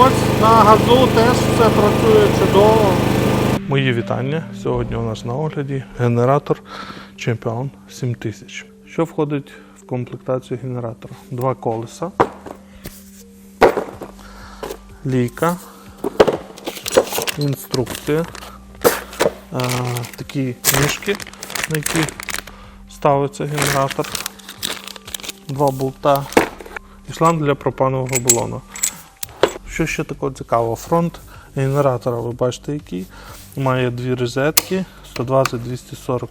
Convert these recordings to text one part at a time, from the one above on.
ось на газу теж все працює чудово. Мої вітання. Сьогодні у нас на огляді генератор Champion 7000. Що входить в комплектацію генератора? Два колеса, лійка, інструкція, е, такі ніжки, на які ставиться генератор, два болта і шланг для пропанового балону. Що ще такого цікавого? Фронт генератора, ви бачите, який має дві розетки 120-240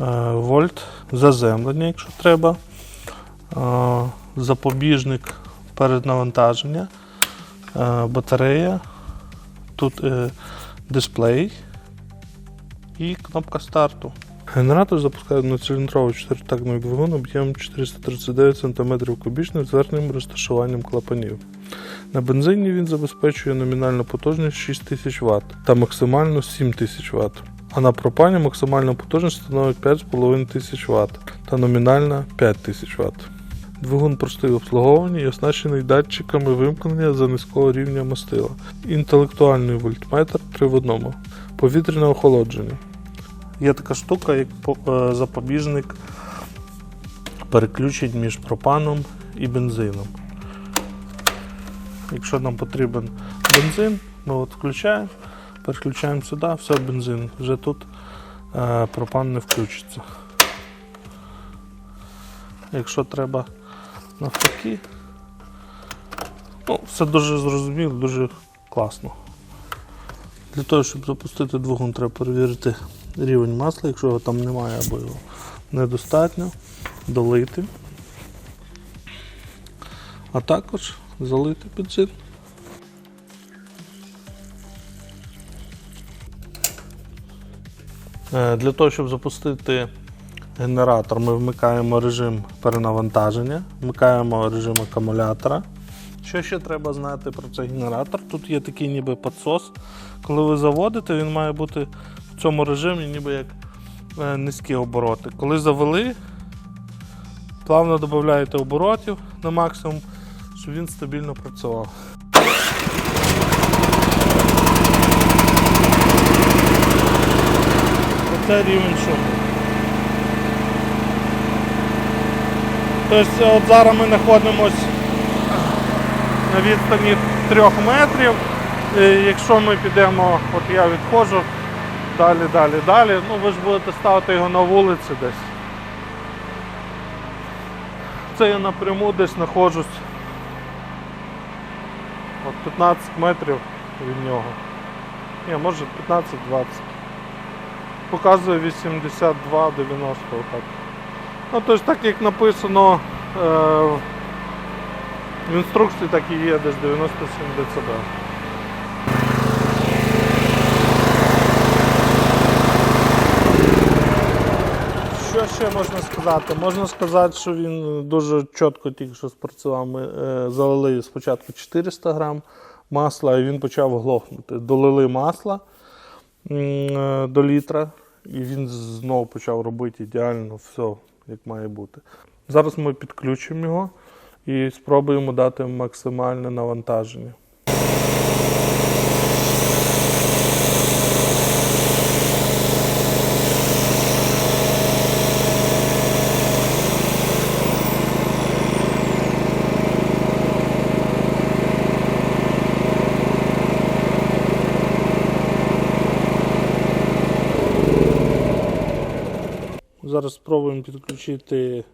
е, вольт, заземлення, якщо треба, е, запобіжник переднавантаження, е, батарея, тут дисплей і кнопка старту. Генератор запускає одноциліндровий чотиритактний двигун об'ємом 439 см кубічних з верхнім розташуванням клапанів. На бензині він забезпечує номінальну потужність 6000 Вт та максимально 7000 Вт. А на пропані максимальна потужність становить 5500 Вт та номінальна 5000 Вт. Двигун простий в обслуговуванні і оснащений датчиками вимкнення за низького рівня мастила. Інтелектуальний вольтметр 3 в одному. Повітряне охолодження. Є така штука, як е, запобіжник переключень між пропаном і бензином. Якщо нам потрібен бензин, ми от включаємо, переключаємо сюди, все бензин. Вже тут е, пропан не включиться. Якщо треба навпаки, ну, все дуже зрозуміло, дуже класно. Для того, щоб запустити двигун, треба перевірити рівень масла, якщо його там немає або його недостатньо, долити. А також залити бензин. Для того, щоб запустити генератор, ми вмикаємо режим перенавантаження, вмикаємо режим акумулятора. Що ще треба знати про цей генератор? Тут є такий ніби підсос. Коли ви заводите, він має бути в цьому режимі ніби як е, низькі обороти. Коли завели, плавно додаєте оборотів на максимум, щоб він стабільно працював. Оце рівень шуму. Тобто от зараз ми знаходимося на відстані 3 метрів. І якщо ми підемо, от я відходжу далі, далі, далі, ну ви ж будете ставити його на вулиці десь. Це я напряму десь знаходжусь 15 метрів від нього. Ні, може 15-20. Показує 82-90 отак. Ну, тобто так як написано е, в інструкції, так і є десь 97 дБ. Що можна сказати? Можна сказати, що він дуже чітко тільки що спрацював. Ми е, залили спочатку 400 грам масла, і він почав глохнути. Долили масла е, до літра, і він знову почав робити ідеально все, як має бути. Зараз ми підключимо його і спробуємо дати максимальне навантаження. Зараз спробуємо підключити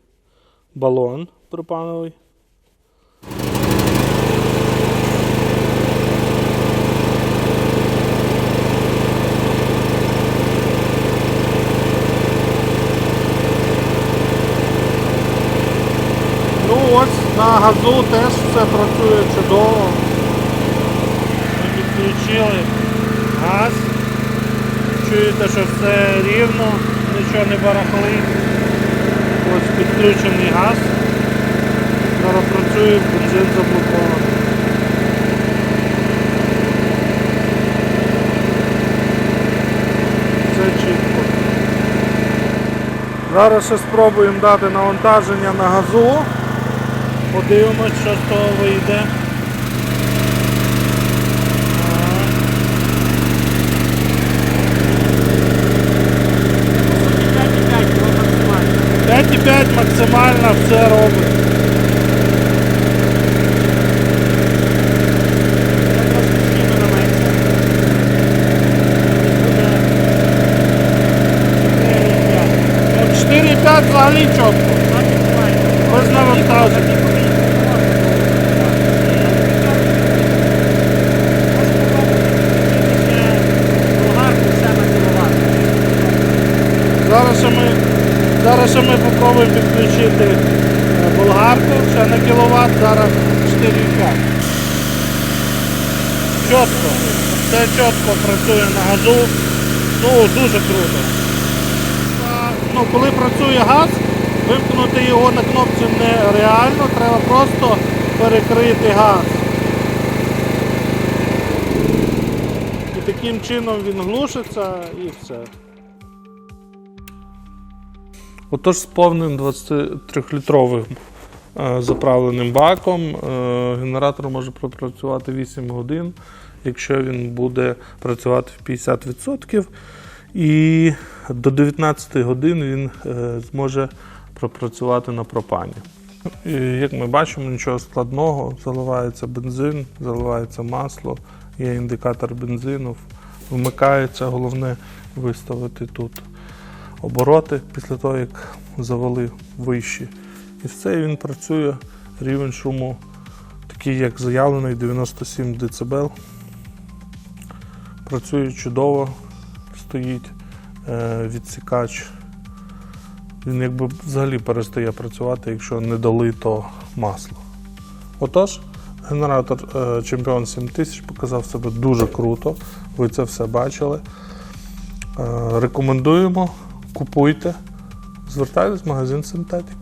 балон пропановий. Ну ось на газу теж все працює чудово. Ми підключили газ. Чуєте, що все рівно, нічого не барахлить. Ось підключений газ. Зараз працює, бензин заблокований. Все чітко. Зараз ще спробуємо дати навантаження на газу. Подивимось, що з того вийде. 5 максимально все робить. Попробуємо підключити е, болгарку ще на кіловат, зараз 4,5. Чітко, все чітко працює на газу. Ну, дуже круто. Ну, коли працює газ, вимкнути його на кнопці нереально, треба просто перекрити газ. І таким чином він глушиться і все. Отож, з повним 23-літровим е, заправленим баком е, генератор може пропрацювати 8 годин, якщо він буде працювати в 50%. І до 19 годин він е, зможе пропрацювати на пропані. І, як ми бачимо, нічого складного. Заливається бензин, заливається масло, є індикатор бензину, вмикається, головне виставити тут обороти після того, як завели вищі. І все, і він працює. Рівень шуму такий, як заявлений, 97 дБ. Працює чудово, стоїть е, відсікач. Він якби взагалі перестає працювати, якщо не долито масло. Отож, генератор е, Champion 7000 показав себе дуже круто. Ви це все бачили. Е, Рекомендуємо, купуйте, звертайтесь в магазин Синтетик.